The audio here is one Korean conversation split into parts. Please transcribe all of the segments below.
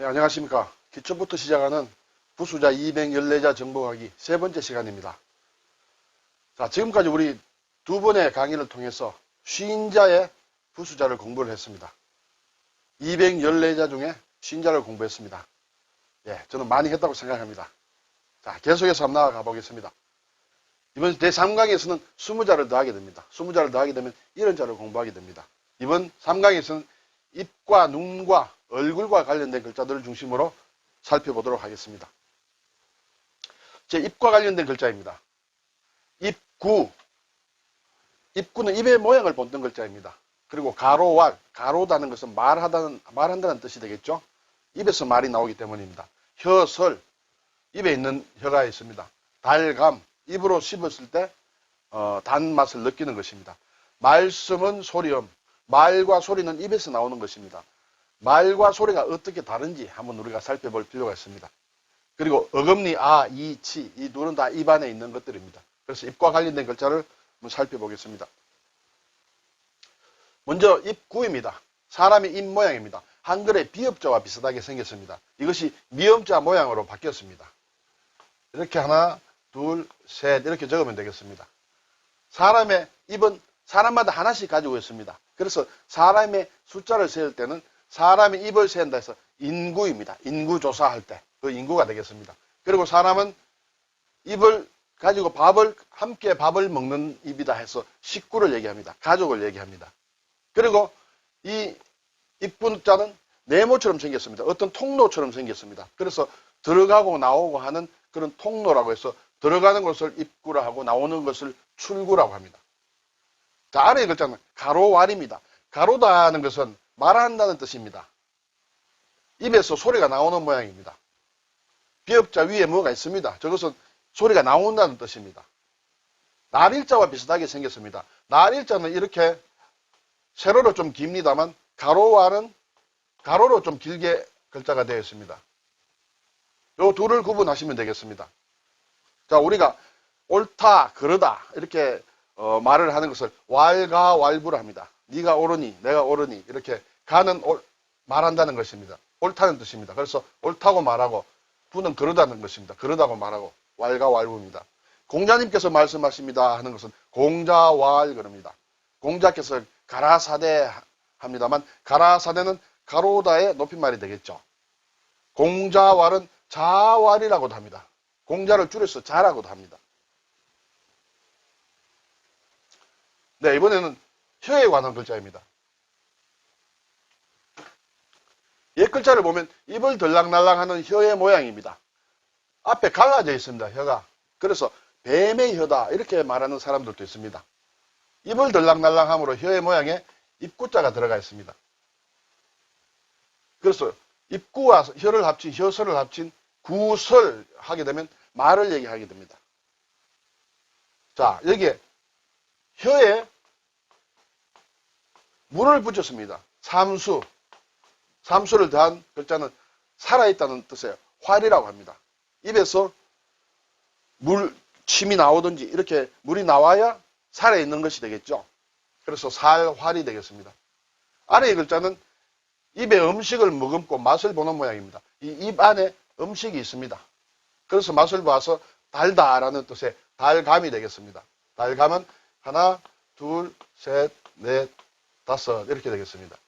네, 안녕하십니까. 기초부터 시작하는 부수자 214자 정보하기 세 번째 시간입니다. 자, 지금까지 우리 두 번의 강의를 통해서 쉰자의 부수자를 공부를 했습니다. 214자 중에 쉰자를 공부했습니다. 예, 저는 많이 했다고 생각합니다. 자, 계속해서 한번 나아가 보겠습니다. 이번 제3강에서는 20자를 더하게 됩니다. 20자를 더하게 되면 이런 자를 공부하게 됩니다. 이번 3강에서는 입과 눈과 얼굴과 관련된 글자들을 중심으로 살펴보도록 하겠습니다. 제 입과 관련된 글자입니다. 입구. 입구는 입의 모양을 본뜬 글자입니다. 그리고 가로왈. 가로다는 것은 말하다는, 말한다는 뜻이 되겠죠. 입에서 말이 나오기 때문입니다. 혀설. 입에 있는 혀가 있습니다. 달감. 입으로 씹었을 때, 어, 단맛을 느끼는 것입니다. 말씀은 소리음. 말과 소리는 입에서 나오는 것입니다. 말과 소리가 어떻게 다른지 한번 우리가 살펴볼 필요가 있습니다. 그리고 어금니, 아, 이, 치, 이 둘은 다 입안에 있는 것들입니다. 그래서 입과 관련된 글자를 한번 살펴보겠습니다. 먼저 입구입니다. 사람의 입 모양입니다. 한글의 비읍자와 비슷하게 생겼습니다. 이것이 미음자 모양으로 바뀌었습니다. 이렇게 하나, 둘, 셋 이렇게 적으면 되겠습니다. 사람의 입은 사람마다 하나씩 가지고 있습니다. 그래서 사람의 숫자를 세울 때는 사람의 입을 세운다 해서 인구입니다. 인구 조사할 때 그 인구가 되겠습니다. 그리고 사람은 입을 가지고 밥을 함께 밥을 먹는 입이다 해서 식구를 얘기합니다. 가족을 얘기합니다. 그리고 이 입구자는 네모처럼 생겼습니다. 어떤 통로처럼 생겼습니다. 그래서 들어가고 나오고 하는 그런 통로라고 해서 들어가는 것을 입구라 하고 나오는 것을 출구라고 합니다. 자, 아래 글자는 가로왈입니다. 가로다는 것은 말한다는 뜻입니다. 입에서 소리가 나오는 모양입니다. 비읍자 위에 뭐가 있습니다. 저것은 소리가 나온다는 뜻입니다. 날일자와 비슷하게 생겼습니다. 날일자는 이렇게 세로로 좀 깁니다만 가로왈은 가로로 좀 길게 글자가 되어 있습니다. 요 둘을 구분하시면 되겠습니다. 자, 우리가 옳다, 그러다 이렇게 어, 말을 하는 것을 왈가 왈부를 합니다. 네가 옳으니 내가 옳으니 이렇게 가는 올, 말한다는 것입니다. 옳다는 뜻입니다. 그래서 옳다고 말하고 부는 그러다는 것입니다. 그러다고 말하고 왈가왈부입니다. 공자님께서 말씀하십니다 하는 것은 공자왈 그럽니다. 공자께서 가라사대 합니다만 가라사대는 가로다의 높임말이 되겠죠. 공자왈은 자왈이라고도 합니다. 공자를 줄여서 자라고도 합니다. 네, 이번에는 혀에 관한 글자입니다. 옛 글자를 보면 입을 들락날락하는 혀의 모양입니다. 앞에 갈라져 있습니다. 혀가. 그래서 뱀의 혀다 이렇게 말하는 사람들도 있습니다. 입을 들락날락함으로 혀의 모양에 입구자가 들어가 있습니다. 그래서 입구와 혀를 합친 혀설을 합친 구설 하게 되면 말을 얘기하게 됩니다. 자 여기에 혀에 물을 붙였습니다. 삼수. 삼수를 더한 글자는 살아있다는 뜻의 활이라고 합니다. 입에서 물, 침이 나오든지 이렇게 물이 나와야 살아있는 것이 되겠죠. 그래서 살활이 되겠습니다. 아래의 글자는 입에 음식을 머금고 맛을 보는 모양입니다. 이 입 안에 음식이 있습니다. 그래서 맛을 봐서 달다라는 뜻의 달감이 되겠습니다. 달감은 하나, 둘, 셋, 넷, 다섯 이렇게 되겠습니다.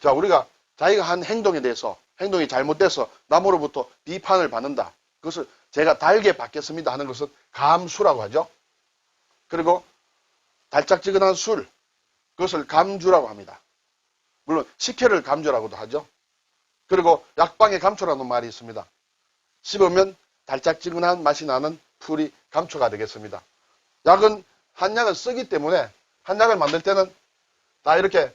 자, 우리가 자기가 한 행동에 대해서 행동이 잘못돼서 남으로부터 비판을 받는다. 그것을 제가 달게 받겠습니다 하는 것은 감수라고 하죠. 그리고 달짝지근한 술, 그것을 감주라고 합니다. 물론 식혜를 감주라고도 하죠. 그리고 약방의 감초라는 말이 있습니다. 씹으면 달짝지근한 맛이 나는 풀이 감초가 되겠습니다. 약은 한 약을 쓰기 때문에 한 약을 만들 때는 다 이렇게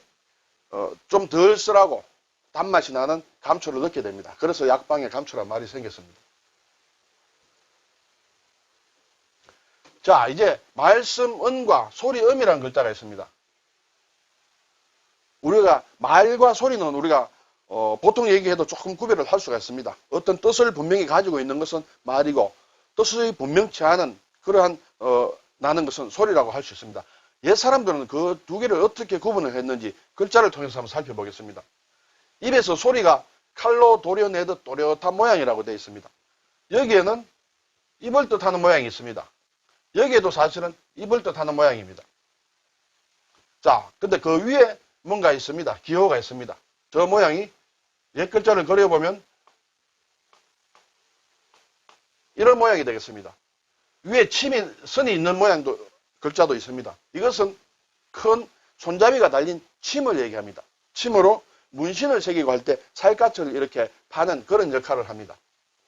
어, 좀 덜 쓰라고 단맛이 나는 감초를 넣게 됩니다. 그래서 약방에 감초란 말이 생겼습니다. 자, 이제 말씀 은과 소리 음이라는 글자가 있습니다. 우리가 말과 소리는 우리가 어, 보통 얘기해도 조금 구별을 할 수가 있습니다. 어떤 뜻을 분명히 가지고 있는 것은 말이고 뜻이 분명치 않은 그러한 어, 나는 것은 소리라고 할 수 있습니다. 옛 사람들은 그 두 개를 어떻게 구분을 했는지 글자를 통해서 한번 살펴보겠습니다. 입에서 소리가 칼로 도려내듯 또렷한 모양이라고 되어 있습니다. 여기에는 입을 뜻하는 모양이 있습니다. 여기에도 사실은 입을 뜻하는 모양입니다. 자, 근데 그 위에 뭔가 있습니다. 기호가 있습니다. 저 모양이 옛 글자를 그려보면 이런 모양이 되겠습니다. 위에 침이 선이 있는 모양도 글자도 있습니다. 이것은 큰 손잡이가 달린 침을 얘기합니다. 침으로 문신을 새기고 할 때 살갗을 이렇게 파는 그런 역할을 합니다.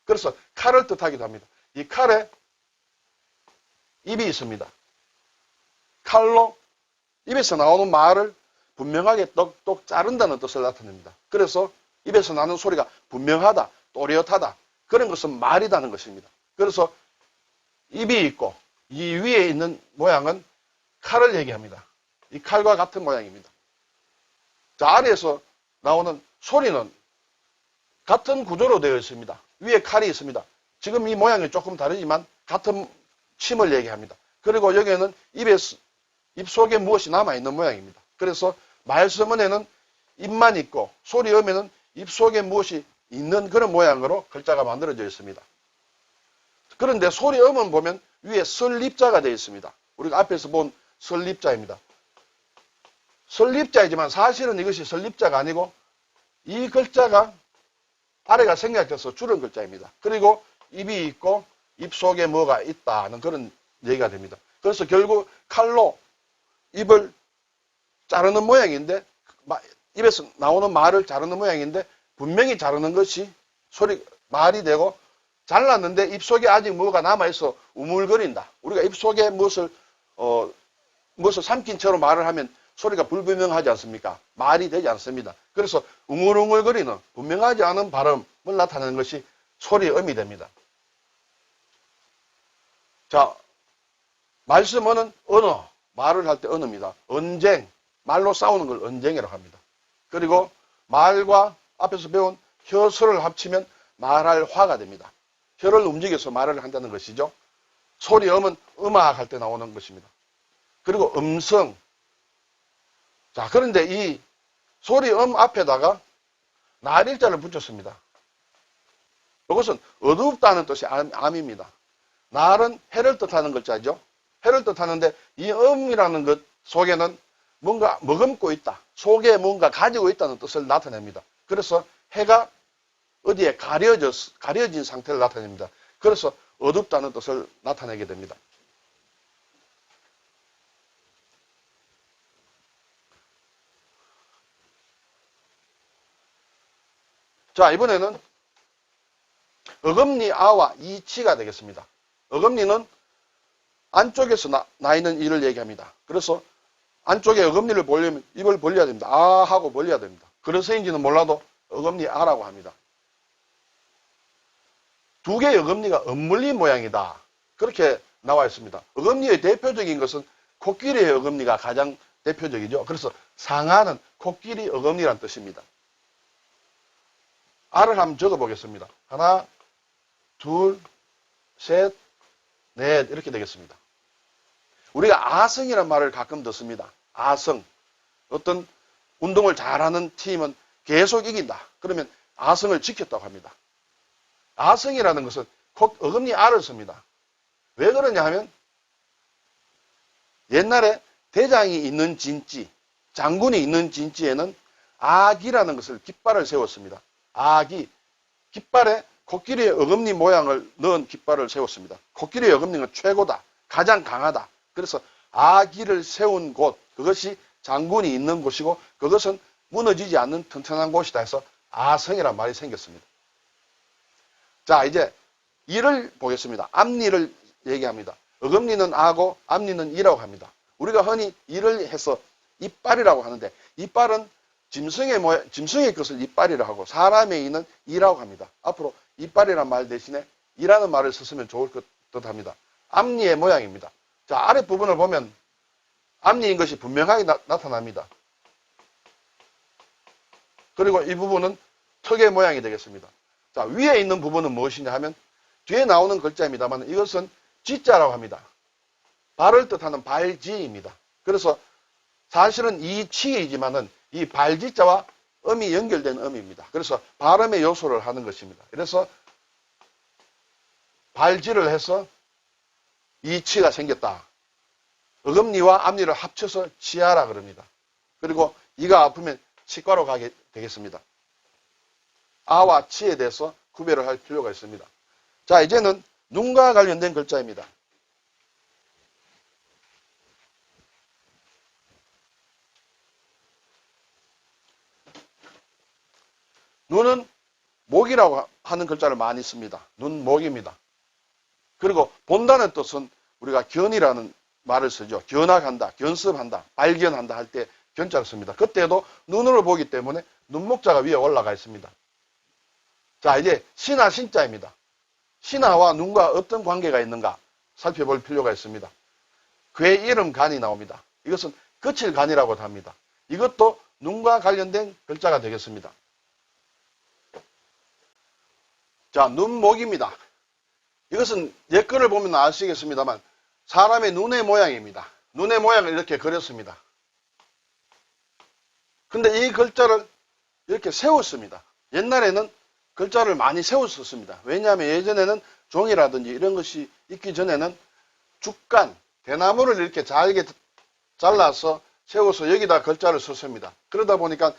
그래서 칼을 뜻하기도 합니다. 이 칼에 입이 있습니다. 칼로 입에서 나오는 말을 분명하게 똑똑 자른다는 뜻을 나타냅니다. 그래서 입에서 나는 소리가 분명하다, 또렷하다 그런 것은 말이다는 것입니다. 그래서 입이 있고 이 위에 있는 모양은 칼을 얘기합니다. 이 칼과 같은 모양입니다. 자, 아래에서 나오는 소리는 같은 구조로 되어 있습니다. 위에 칼이 있습니다. 지금 이 모양이 조금 다르지만 같은 침을 얘기합니다. 그리고 여기에는 입에, 입 속에 무엇이 남아있는 모양입니다. 그래서 말씀은에는 입만 있고 소리 음에는 입 속에 무엇이 있는 그런 모양으로 글자가 만들어져 있습니다. 그런데 소리 음은 보면 위에 설립자가 되어 있습니다. 우리가 앞에서 본 설립자입니다. 설립자이지만 사실은 이것이 설립자가 아니고 이 글자가 아래가 생략돼서 줄은 글자입니다. 그리고 입이 있고 입 속에 뭐가 있다는 그런 얘기가 됩니다. 그래서 결국 칼로 입을 자르는 모양인데 입에서 나오는 말을 자르는 모양인데 분명히 자르는 것이 소리 말이 되고 잘랐는데 입속에 아직 뭐가 남아있어 우물거린다. 우리가 입속에 무엇을 어 무엇을 삼킨 채로 말을 하면 소리가 불분명하지 않습니까? 말이 되지 않습니다. 그래서 웅얼웅얼거리는 분명하지 않은 발음을 나타내는 것이 소리의 음이 됩니다. 자, 말씀은 언어, 말을 할 때 언어입니다. 언쟁, 말로 싸우는 걸 언쟁이라고 합니다. 그리고 말과 앞에서 배운 혀설을 합치면 말할 화가 됩니다. 혀를 움직여서 말을 한다는 것이죠. 소리음은 음악 할 때 나오는 것입니다. 그리고 음성. 자, 그런데 이 소리음 앞에다가 날일자를 붙였습니다. 이것은 어둡다는 뜻이 암, 입니다 날은 해를 뜻하는 글자죠. 해를 뜻하는데 이 음이라는 것 속에는 뭔가 머금고 있다. 속에 뭔가 가지고 있다는 뜻을 나타냅니다. 그래서 해가 어디에 가려져, 가려진 상태를 나타냅니다. 그래서 어둡다는 뜻을 나타내게 됩니다. 자, 이번에는 어금니 아와 이치가 되겠습니다. 어금니는 안쪽에서 나, 나 있는 일을 얘기합니다. 그래서 안쪽에 어금니를 벌려면 입을 벌려야 됩니다. 아 하고 벌려야 됩니다. 그래서인지는 몰라도 어금니 아라고 합니다. 두 개의 어금니가 엇물린 모양이다. 그렇게 나와 있습니다. 어금니의 대표적인 것은 코끼리의 어금니가 가장 대표적이죠. 그래서 상하는 코끼리 어금니란 뜻입니다. 알을 한번 적어 보겠습니다. 하나, 둘, 셋, 넷 이렇게 되겠습니다. 우리가 아성이라는 말을 가끔 듣습니다. 아성. 어떤 운동을 잘하는 팀은 계속 이긴다. 그러면 아성을 지켰다고 합니다. 아성이라는 것은 곧 어금니 알을 씁니다. 왜 그러냐 하면 옛날에 대장이 있는 진지, 장군이 있는 진지에는 아기라는 것을 깃발을 세웠습니다. 아기, 깃발에 코끼리의 어금니 모양을 넣은 깃발을 세웠습니다. 코끼리의 어금니는 최고다. 가장 강하다. 그래서 아기를 세운 곳, 그것이 장군이 있는 곳이고 그것은 무너지지 않는 튼튼한 곳이다 해서 아성이란 말이 생겼습니다. 자, 이제 이를 보겠습니다. 앞니를 얘기합니다. 어금니는 아고 앞니는 이라고 합니다. 우리가 흔히 이를 해서 이빨이라고 하는데 이빨은 짐승의 모양, 짐승의 것을 이빨이라고 하고 사람의 이는 이라고 합니다. 앞으로 이빨이란 말 대신에 이라는 말을 썼으면 좋을 것 듯합니다. 앞니의 모양입니다. 자, 아랫부분을 보면 앞니인 것이 분명하게 나, 타납니다 그리고 이 부분은 턱의 모양이 되겠습니다. 자, 위에 있는 부분은 무엇이냐 하면 뒤에 나오는 글자입니다만 이것은 지자라고 합니다. 발을 뜻하는 발지입니다. 그래서 사실은 이 치이지만은 이 발지자와 음이 연결된 음입니다. 그래서 발음의 요소를 하는 것입니다. 그래서 발지를 해서 이 치가 생겼다. 어금니와 앞니를 합쳐서 치아라 그럽니다. 그리고 이가 아프면 치과로 가게 되겠습니다. 아와 치에 대해서 구별을 할 필요가 있습니다. 자, 이제는 눈과 관련된 글자입니다. 눈은 목이라고 하는 글자를 많이 씁니다. 눈 목입니다. 그리고 본다는 뜻은 우리가 견이라는 말을 쓰죠. 견학한다, 견습한다, 발견한다 할 때 견자를 씁니다. 그때도 눈으로 보기 때문에 눈목자가 위에 올라가 있습니다. 자, 이제 신하 신자입니다. 신하와 눈과 어떤 관계가 있는가 살펴볼 필요가 있습니다. 괴 이름 간이 나옵니다. 이것은 거칠 간이라고도 합니다. 이것도 눈과 관련된 글자가 되겠습니다. 자, 눈목입니다. 이것은 예글을 보면 아시겠습니다만 사람의 눈의 모양입니다. 눈의 모양을 이렇게 그렸습니다. 근데 이 글자를 이렇게 세웠습니다. 옛날에는 글자를 많이 세웠었습니다. 왜냐하면 예전에는 종이라든지 이런 것이 있기 전에는 죽간, 대나무를 이렇게 잘게 잘라서 세워서 여기다 글자를 썼습니다. 그러다 보니까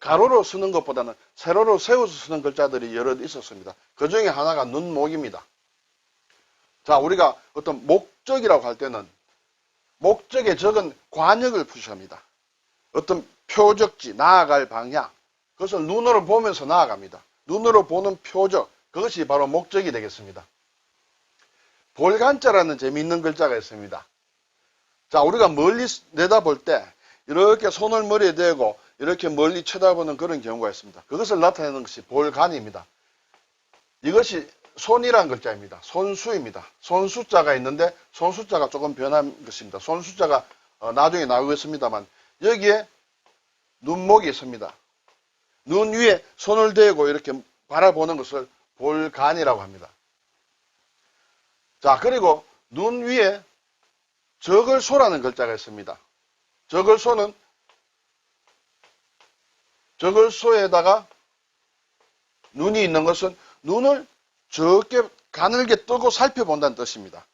가로로 쓰는 것보다는 세로로 세워서 쓰는 글자들이 여러 있었습니다. 그 중에 하나가 눈목입니다. 자, 우리가 어떤 목적이라고 할 때는 목적에 적은 관역을 푸시합니다. 어떤 표적지, 나아갈 방향, 그것을 눈으로 보면서 나아갑니다. 눈으로 보는 표적, 그것이 바로 목적이 되겠습니다. 볼간자라는 재미있는 글자가 있습니다. 자, 우리가 멀리 내다볼 때 이렇게 손을 머리에 대고 이렇게 멀리 쳐다보는 그런 경우가 있습니다. 그것을 나타내는 것이 볼간입니다. 이것이 손이란 글자입니다. 손수입니다. 손수자가 있는데 손수자가 조금 변한 것입니다. 손수자가 어, 나중에 나오겠습니다만 여기에 눈목이 있습니다. 눈 위에 손을 대고 이렇게 바라보는 것을 볼간이라고 합니다. 자, 그리고 눈 위에 적을소라는 글자가 있습니다. 적을소는 적을소에다가 눈이 있는 것은 눈을 적게 가늘게 뜨고 살펴본다는 뜻입니다.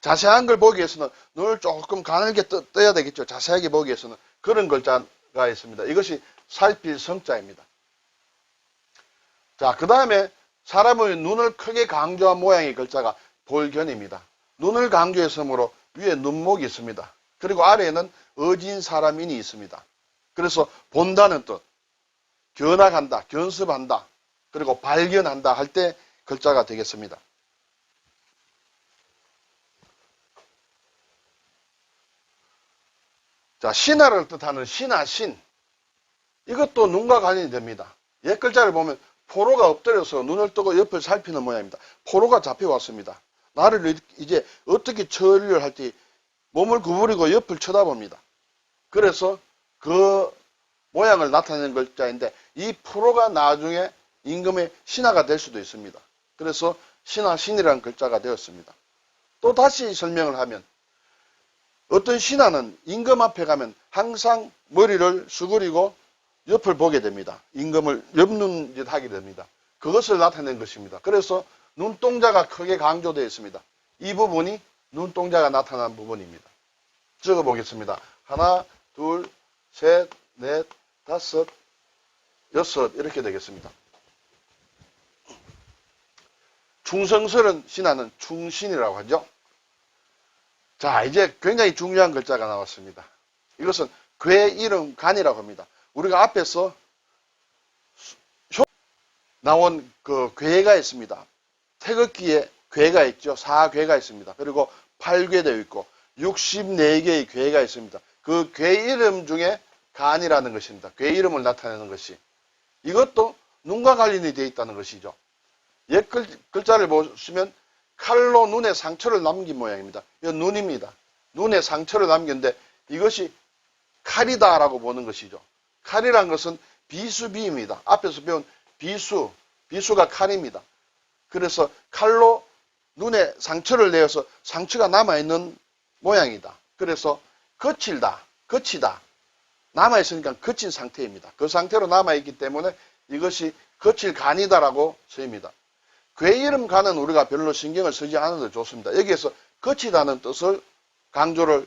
자세한 걸 보기 위해서는 눈을 조금 가늘게 떠, 떠야 되겠죠. 자세하게 보기 위해서는 그런 글자 가 있습니다. 이것이 살필 성자입니다. 자, 그 다음에 사람의 눈을 크게 강조한 모양의 글자가 볼견입니다. 눈을 강조했으므로 위에 눈목이 있습니다. 그리고 아래에는 어진 사람인이 있습니다. 그래서 본다는 뜻, 견학한다, 견습한다, 그리고 발견한다 할 때 글자가 되겠습니다. 자, 신하를 뜻하는 신하, 신. 이것도 눈과 관련이 됩니다. 옛 글자를 보면 포로가 엎드려서 눈을 뜨고 옆을 살피는 모양입니다. 포로가 잡혀왔습니다. 나를 이제 어떻게 처리를 할지 몸을 구부리고 옆을 쳐다봅니다. 그래서 그 모양을 나타내는 글자인데 이 프로가 나중에 임금의 신하가 될 수도 있습니다. 그래서 신하 신이라는 글자가 되었습니다. 또 다시 설명을 하면 어떤 신하는 임금 앞에 가면 항상 머리를 수그리고 옆을 보게 됩니다. 임금을 옆눈짓 하게 됩니다. 그것을 나타낸 것입니다. 그래서 눈동자가 크게 강조되어 있습니다. 이 부분이 눈동자가 나타난 부분입니다. 적어 보겠습니다. 하나, 둘, 셋, 넷, 다섯, 여섯 이렇게 되겠습니다. 충성스런 신하는 충신이라고 하죠. 자, 이제 굉장히 중요한 글자가 나왔습니다. 이것은 괴 이름 간이라고 합니다. 우리가 앞에서 나온 그 괴가 있습니다. 태극기에 괴가 있죠. 사괴가 있습니다. 그리고 8괴 되어 있고 64개의 괴가 있습니다. 그 괴 이름 중에 간이라는 것입니다. 괴 이름을 나타내는 것이. 이것도 눈과 관련이 되어 있다는 것이죠. 옛 글, 글자를 보시면 칼로 눈에 상처를 남긴 모양입니다. 이건 눈입니다. 눈에 상처를 남겼는데 이것이 칼이다라고 보는 것이죠. 칼이란 것은 비수비입니다. 앞에서 배운 비수, 비수가 칼입니다. 그래서 칼로 눈에 상처를 내어서 상처가 남아있는 모양이다. 그래서 거칠다, 거치다. 남아있으니까 거친 상태입니다. 그 상태로 남아있기 때문에 이것이 거칠 간이다라고 쓰입니다. 괴 이름 간은 우리가 별로 신경을 쓰지 않아도 좋습니다. 여기에서 거치다는 뜻을 강조를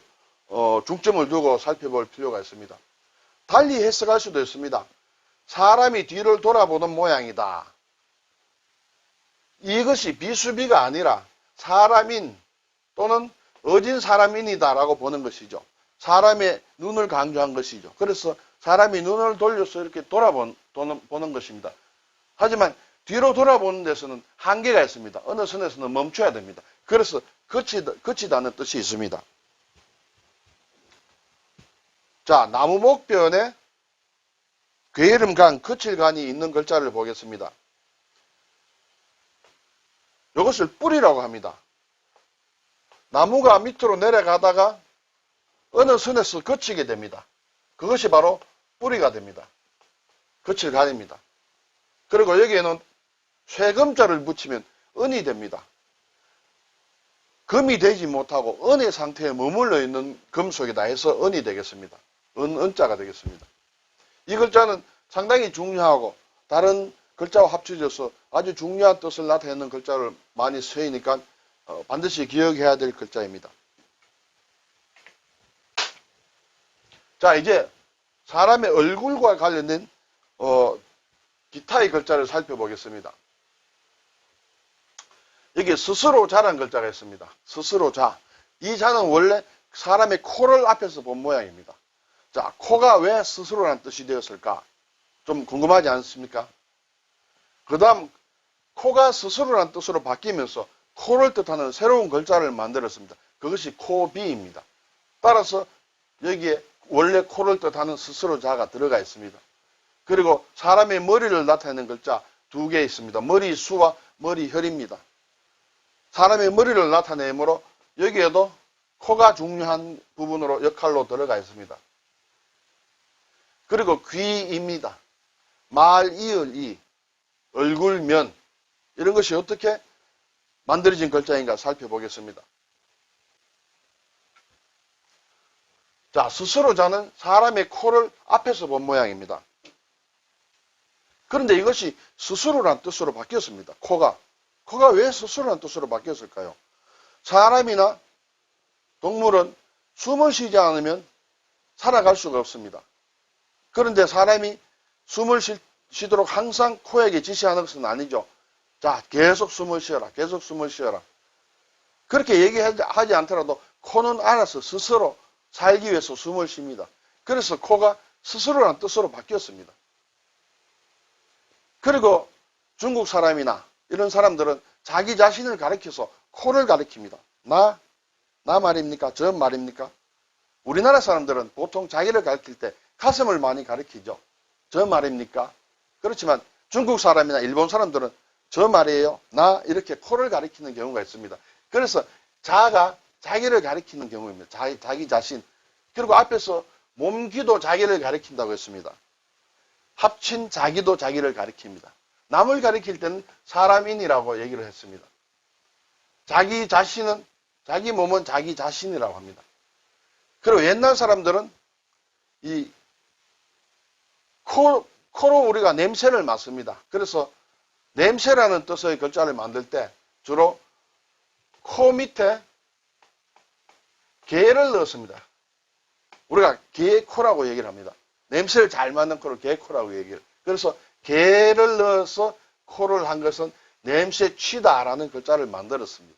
어, 중점을 두고 살펴볼 필요가 있습니다. 달리 해석할 수도 있습니다. 사람이 뒤를 돌아보는 모양이다. 이것이 비수비가 아니라 사람인 또는 어진 사람인이다라고 보는 것이죠. 사람의 눈을 강조한 것이죠. 그래서 사람이 눈을 돌려서 이렇게 돌아보는 보는 것입니다. 하지만 뒤로 돌아보는 데서는 한계가 있습니다. 어느 선에서는 멈춰야 됩니다. 그래서 거치다, 거치다는 뜻이 있습니다. 자, 나무목변에 괴이름간, 거칠간이 있는 글자를 보겠습니다. 이것을 뿌리라고 합니다. 나무가 밑으로 내려가다가 어느 선에서 거치게 됩니다. 그것이 바로 뿌리가 됩니다. 거칠간입니다. 그리고 여기에는 쇠금자를 붙이면 은이 됩니다. 금이 되지 못하고 은의 상태에 머물러 있는 금속이다 해서 은이 되겠습니다. 은, 은자가 되겠습니다. 이 글자는 상당히 중요하고 다른 글자와 합쳐져서 아주 중요한 뜻을 나타내는 글자를 많이 쓰이니까 어, 반드시 기억해야 될 글자입니다. 자 이제 사람의 얼굴과 관련된 어, 기타의 글자를 살펴보겠습니다. 여기 스스로 자란 글자가 있습니다. 스스로 자. 이 자는 원래 사람의 코를 앞에서 본 모양입니다. 자, 코가 왜 스스로란 뜻이 되었을까? 좀 궁금하지 않습니까? 그 다음, 코가 스스로란 뜻으로 바뀌면서 코를 뜻하는 새로운 글자를 만들었습니다. 그것이 코비입니다. 따라서 여기에 원래 코를 뜻하는 스스로 자가 들어가 있습니다. 그리고 사람의 머리를 나타내는 글자 두 개 있습니다. 머리 수와 머리 혈입니다. 사람의 머리를 나타내므로 여기에도 코가 중요한 부분으로 역할로 들어가 있습니다. 그리고 귀입니다. 말, 이을, 이, 얼굴, 면 이런 것이 어떻게 만들어진 글자인가 살펴보겠습니다. 자, 스스로 자는 사람의 코를 앞에서 본 모양입니다. 그런데 이것이 스스로란 뜻으로 바뀌었습니다. 코가. 코가 왜 스스로란 뜻으로 바뀌었을까요? 사람이나 동물은 숨을 쉬지 않으면 살아갈 수가 없습니다. 그런데 사람이 숨을 쉬, 쉬도록 항상 코에게 지시하는 것은 아니죠. 자, 계속 숨을 쉬어라. 계속 숨을 쉬어라. 그렇게 얘기하지 않더라도 코는 알아서 스스로 살기 위해서 숨을 쉽니다. 그래서 코가 스스로란 뜻으로 바뀌었습니다. 그리고 중국 사람이나 이런 사람들은 자기 자신을 가리켜서 코를 가리킵니다. 나, 나 말입니까? 저 말입니까? 우리나라 사람들은 보통 자기를 가리킬 때 가슴을 많이 가리키죠. 저 말입니까? 그렇지만 중국 사람이나 일본 사람들은 저 말이에요. 나 이렇게 코를 가리키는 경우가 있습니다. 그래서 자가 자기를 가리키는 경우입니다. 자기, 자기 자신. 그리고 앞에서 몸기도 자기를 가리킨다고 했습니다. 합친 자기도 자기를 가리킵니다. 남을 가리킬 때는 사람인이라고 얘기를 했습니다. 자기 자신은, 자기 몸은 자기 자신이라고 합니다. 그리고 옛날 사람들은 이 코, 코로 우리가 냄새를 맡습니다. 그래서 냄새라는 뜻의 글자를 만들 때 주로 코 밑에 개를 넣었습니다. 우리가 개코라고 얘기를 합니다. 냄새를 잘 맡는 코를 개코라고 얘기를. 그래서 개를 넣어서 코를 한 것은 냄새 취다라는 글자를 만들었습니다.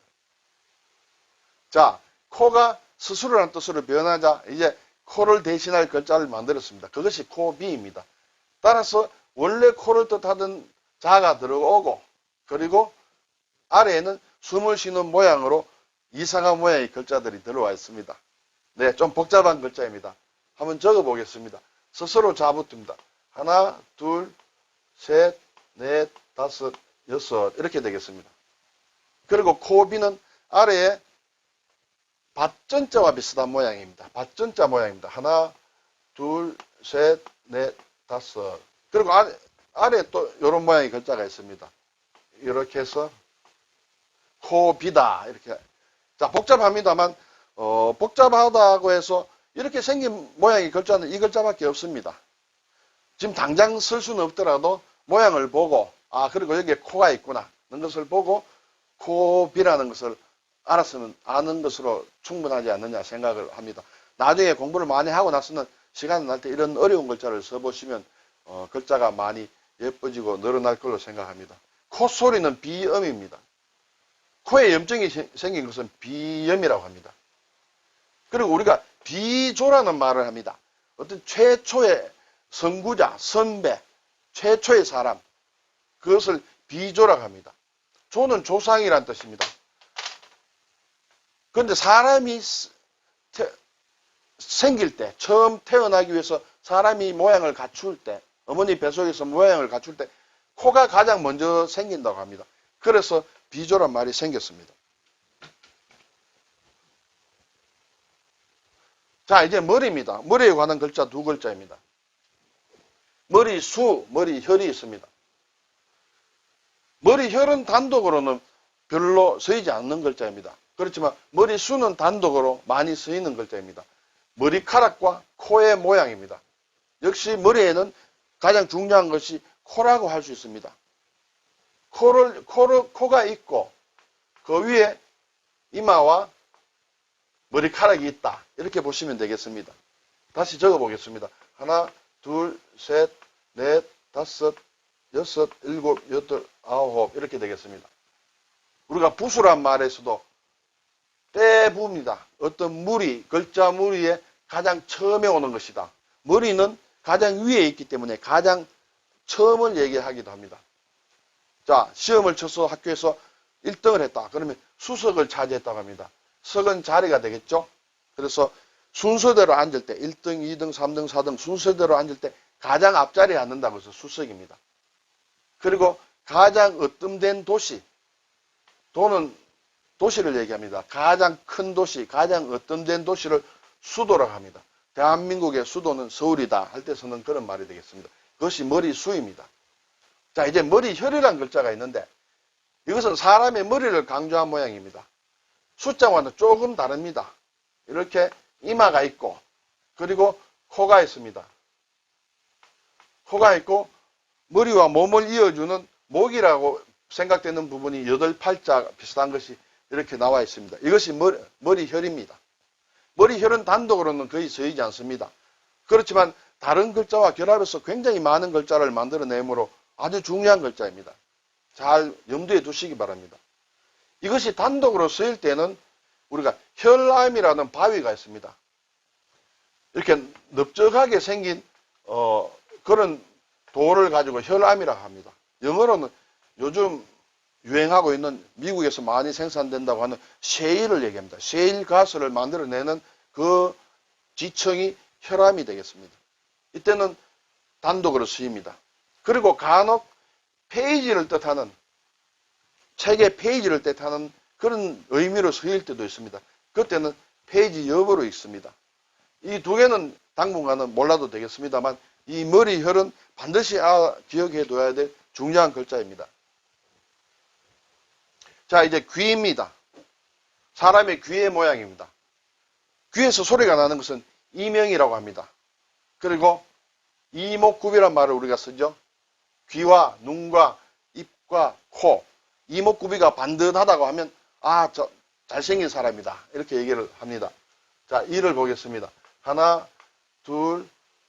자, 코가 스스로라는 뜻으로 변하자 이제 코를 대신할 글자를 만들었습니다. 그것이 코비입니다. 따라서 원래 코를 뜻하던 자가 들어오고 그리고 아래에는 숨을 쉬는 모양으로 이상한 모양의 글자들이 들어와 있습니다. 네, 좀 복잡한 글자입니다. 한번 적어 보겠습니다. 스스로 자붙습니다. 하나, 둘, 셋, 넷, 다섯, 여섯 이렇게 되겠습니다. 그리고 코비는 아래에 밭전자와 비슷한 모양입니다. 밭전자 모양입니다. 하나, 둘, 셋, 넷, 다섯. 그리고 아래, 아래에 또 이런 모양의 글자가 있습니다. 이렇게 해서 코비다 이렇게 자 복잡합니다만 어, 복잡하다고 해서 이렇게 생긴 모양의 글자는 이 글자밖에 없습니다. 지금 당장 쓸 수는 없더라도 모양을 보고 아 그리고 여기에 코가 있구나 는 것을 보고 코비라는 것을 알았으면 아는 것으로 충분하지 않느냐 생각을 합니다. 나중에 공부를 많이 하고 나서는 시간 날 때 이런 어려운 글자를 써보시면 어, 글자가 많이 예뻐지고 늘어날 걸로 생각합니다. 콧소리는 비음입니다. 코에 염증이 생- 생긴 것은 비염이라고 합니다. 그리고 우리가 비조라는 말을 합니다. 어떤 최초의 선구자, 선배, 최초의 사람, 그것을 비조라고 합니다. 조는 조상이란 뜻입니다. 그런데 사람이 스- 태- 생길 때, 처음 태어나기 위해서 사람이 모양을 갖출 때, 어머니 뱃속에서 모양을 갖출 때, 코가 가장 먼저 생긴다고 합니다. 그래서 비조란 말이 생겼습니다. 자, 이제 머리입니다. 머리에 관한 글자 두 글자입니다. 머리 수, 머리 혈이 있습니다. 머리 혈은 단독으로는 별로 쓰이지 않는 글자입니다. 그렇지만 머리 수는 단독으로 많이 쓰이는 글자입니다. 머리카락과 코의 모양입니다. 역시 머리에는 가장 중요한 것이 코라고 할 수 있습니다. 코를, 코를, 코가 있고 그 위에 이마와 머리카락이 있다. 이렇게 보시면 되겠습니다. 다시 적어 보겠습니다. 하나, 둘, 셋, 넷, 다섯, 여섯, 일곱, 여덟, 아홉 이렇게 되겠습니다. 우리가 부수란 말에서도 때부입니다. 어떤 무리, 글자 무리에 가장 처음에 오는 것이다. 머리는 가장 위에 있기 때문에 가장 처음을 얘기하기도 합니다. 자, 시험을 쳐서 학교에서 1등을 했다. 그러면 수석을 차지했다고 합니다. 석은 자리가 되겠죠? 그래서 순서대로 앉을 때 1등, 2등, 3등, 4등 순서대로 앉을 때 가장 앞자리에 앉는다고 해서 수석입니다. 그리고 가장 으뜸된 도시, 도는 도시를 얘기합니다. 가장 큰 도시, 가장 으뜸된 도시를 수도라고 합니다. 대한민국의 수도는 서울이다 할 때 쓰는 그런 말이 되겠습니다. 그것이 머리수입니다. 자, 이제 머리혈이라는 글자가 있는데 이것은 사람의 머리를 강조한 모양입니다. 숫자와는 조금 다릅니다. 이렇게 이마가 있고 그리고 코가 있습니다. 코가 있고 머리와 몸을 이어주는 목이라고 생각되는 부분이 여덟 팔자 비슷한 것이 이렇게 나와 있습니다. 이것이 머리, 머리혈입니다. 머리혈은 단독으로는 거의 쓰이지 않습니다. 그렇지만 다른 글자와 결합해서 굉장히 많은 글자를 만들어내므로 아주 중요한 글자입니다. 잘 염두에 두시기 바랍니다. 이것이 단독으로 쓰일 때는 우리가 혈암이라는 바위가 있습니다. 이렇게 넓적하게 생긴 어, 그런 돌을 가지고 혈암이라고 합니다. 영어로는 요즘 유행하고 있는 미국에서 많이 생산된다고 하는 셰일을 얘기합니다. 셰일 가스를 만들어내는 그 지층이 혈암이 되겠습니다. 이때는 단독으로 쓰입니다. 그리고 간혹 페이지를 뜻하는 책의 페이지를 뜻하는 그런 의미로 쓰일 때도 있습니다. 그때는 페이지 여부로 있습니다. 이 두 개는 당분간은 몰라도 되겠습니다만 이 머리 혈은 반드시 아, 기억해 둬야 될 중요한 글자입니다. 자, 이제 귀입니다. 사람의 귀의 모양입니다. 귀에서 소리가 나는 것은 이명이라고 합니다. 그리고 이목구비란 말을 우리가 쓰죠. 귀와 눈과 입과 코, 이목구비가 반듯하다고 하면 아, 저 잘생긴 사람이다. 이렇게 얘기를 합니다. 자, 이를 보겠습니다. 하나, 둘,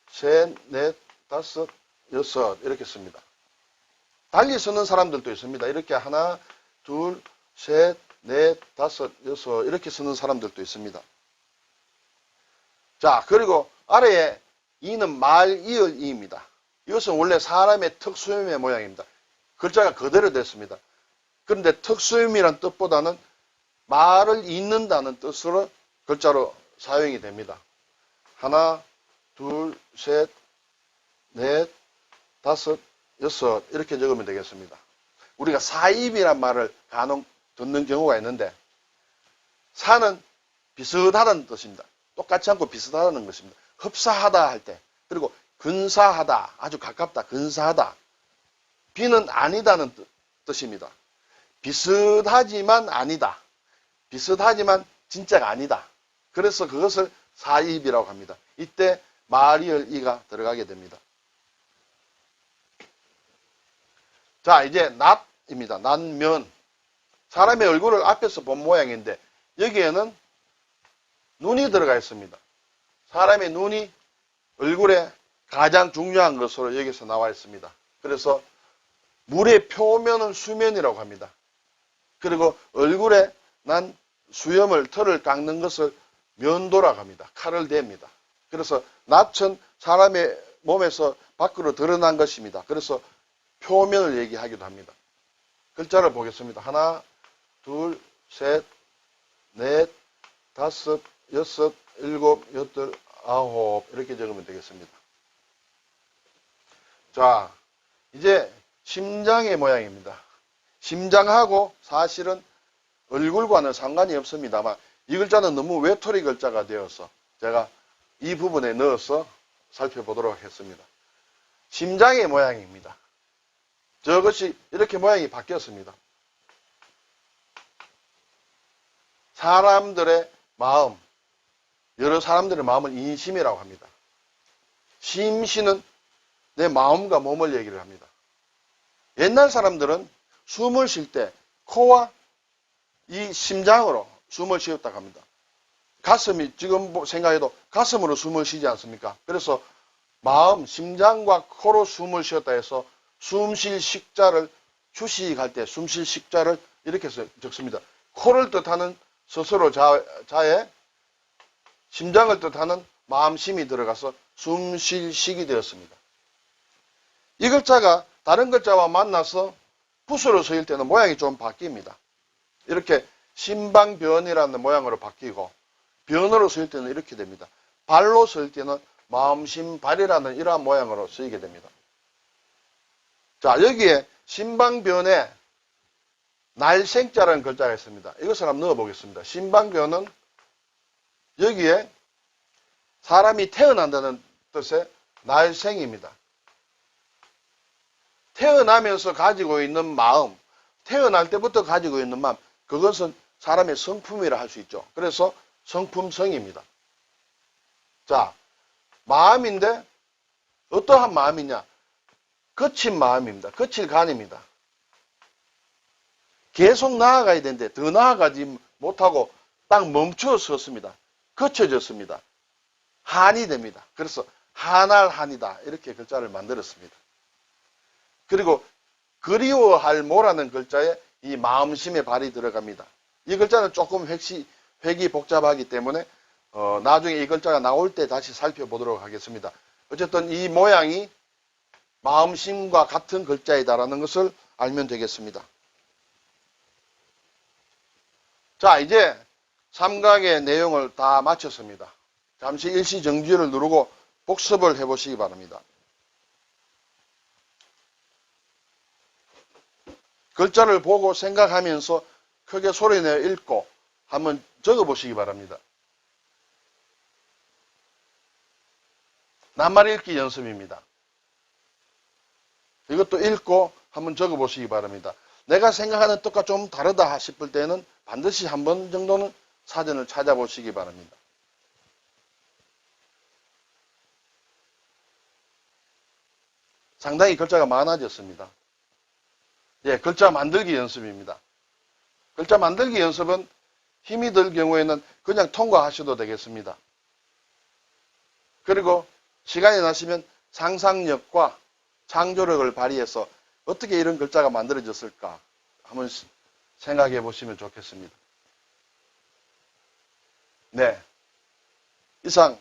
셋, 넷, 다섯, 여섯 이렇게 씁니다. 달리 쓰는 사람들도 있습니다. 이렇게 하나, 둘, 셋, 넷, 다섯, 여섯 이렇게 쓰는 사람들도 있습니다. 자, 그리고 아래에 이는 말, 이을, 이입니다. 이것은 원래 사람의 특수음의 모양입니다. 글자가 그대로 됐습니다. 그런데 특수음이란 뜻보다는 말을 잇는다는 뜻으로 글자로 사용이 됩니다. 하나, 둘, 셋, 넷, 다섯, 여섯 이렇게 적으면 되겠습니다. 우리가 사입이란 말을 간혹 듣는 경우가 있는데 사는 비슷하다는 뜻입니다. 똑같지 않고 비슷하다는 것입니다. 흡사하다 할 때 그리고 근사하다 아주 가깝다 근사하다 비는 아니다는 뜻, 뜻입니다. 비슷하지만 아니다. 비슷하지만 진짜가 아니다. 그래서 그것을 사입이라고 합니다. 이때 마리얼 이가 들어가게 됩니다. 자, 이제 낫입니다. 낫면. 사람의 얼굴을 앞에서 본 모양인데 여기에는 눈이 들어가 있습니다. 사람의 눈이 얼굴에 가장 중요한 것으로 여기서 나와 있습니다. 그래서 물의 표면을 수면이라고 합니다. 그리고 얼굴에 난 수염을 털을 깎는 것을 면도라고 합니다. 칼을 댑니다. 그래서 낯은 사람의 몸에서 밖으로 드러난 것입니다. 그래서 표면을 얘기하기도 합니다. 글자를 보겠습니다. 하나, 둘, 셋, 넷, 다섯, 여섯, 일곱, 여덟, 아홉 이렇게 적으면 되겠습니다. 자, 이제 심장의 모양입니다. 심장하고 사실은 얼굴과는 상관이 없습니다만 이 글자는 너무 외톨이 글자가 되어서 제가 이 부분에 넣어서 살펴보도록 하겠습니다. 심장의 모양입니다. 저것이 이렇게 모양이 바뀌었습니다. 사람들의 마음, 여러 사람들의 마음을 인심이라고 합니다. 심신은 내 마음과 몸을 얘기를 합니다. 옛날 사람들은 숨을 쉴 때 코와 이 심장으로 숨을 쉬었다고 합니다. 가슴이 지금 뭐 생각해도 가슴으로 숨을 쉬지 않습니까? 그래서 마음, 심장과 코로 숨을 쉬었다 해서 숨 쉴 식자를 휴식할 때 숨 쉴 식자를 이렇게 적습니다. 코를 뜻하는 스스로 자, 자의 심장을 뜻하는 마음심이 들어가서 숨 쉴 식이 되었습니다. 이 글자가 다른 글자와 만나서 붓으로 쓰일 때는 모양이 좀 바뀝니다. 이렇게 신방변이라는 모양으로 바뀌고 변으로 쓰일 때는 이렇게 됩니다. 발로 쓰일 때는 마음심발이라는 이러한 모양으로 쓰이게 됩니다. 자 여기에 신방변에 날생자라는 글자가 있습니다. 이것을 한번 넣어보겠습니다. 신방변은 여기에 사람이 태어난다는 뜻의 날생입니다. 태어나면서 가지고 있는 마음, 태어날 때부터 가지고 있는 마음, 그것은 사람의 성품이라 할 수 있죠. 그래서 성품성입니다. 자, 마음인데 어떠한 마음이냐? 거친 마음입니다. 거칠 간입니다. 계속 나아가야 되는데 더 나아가지 못하고 딱 멈춰 섰습니다. 거쳐졌습니다. 한이 됩니다. 그래서 한알 한이다 이렇게 글자를 만들었습니다. 그리고 그리워할 모라는 글자에 이 마음심의 발이 들어갑니다. 이 글자는 조금 획시, 획이 복잡하기 때문에 어, 나중에 이 글자가 나올 때 다시 살펴보도록 하겠습니다. 어쨌든 이 모양이 마음심과 같은 글자이다라는 것을 알면 되겠습니다. 자, 이제 삼각의 내용을 다 마쳤습니다. 잠시 일시 정지를 누르고 복습을 해보시기 바랍니다. 글자를 보고 생각하면서 크게 소리내어 읽고 한번 적어보시기 바랍니다. 낱말 읽기 연습입니다. 이것도 읽고 한번 적어보시기 바랍니다. 내가 생각하는 뜻과 좀 다르다 싶을 때는 반드시 한 번 정도는 사전을 찾아보시기 바랍니다. 상당히 글자가 많아졌습니다. 예, 글자 만들기 연습입니다. 글자 만들기 연습은 힘이 들 경우에는 그냥 통과하셔도 되겠습니다. 그리고 시간이 나시면 상상력과 창조력을 발휘해서 어떻게 이런 글자가 만들어졌을까 한번 생각해 보시면 좋겠습니다. 네. 이상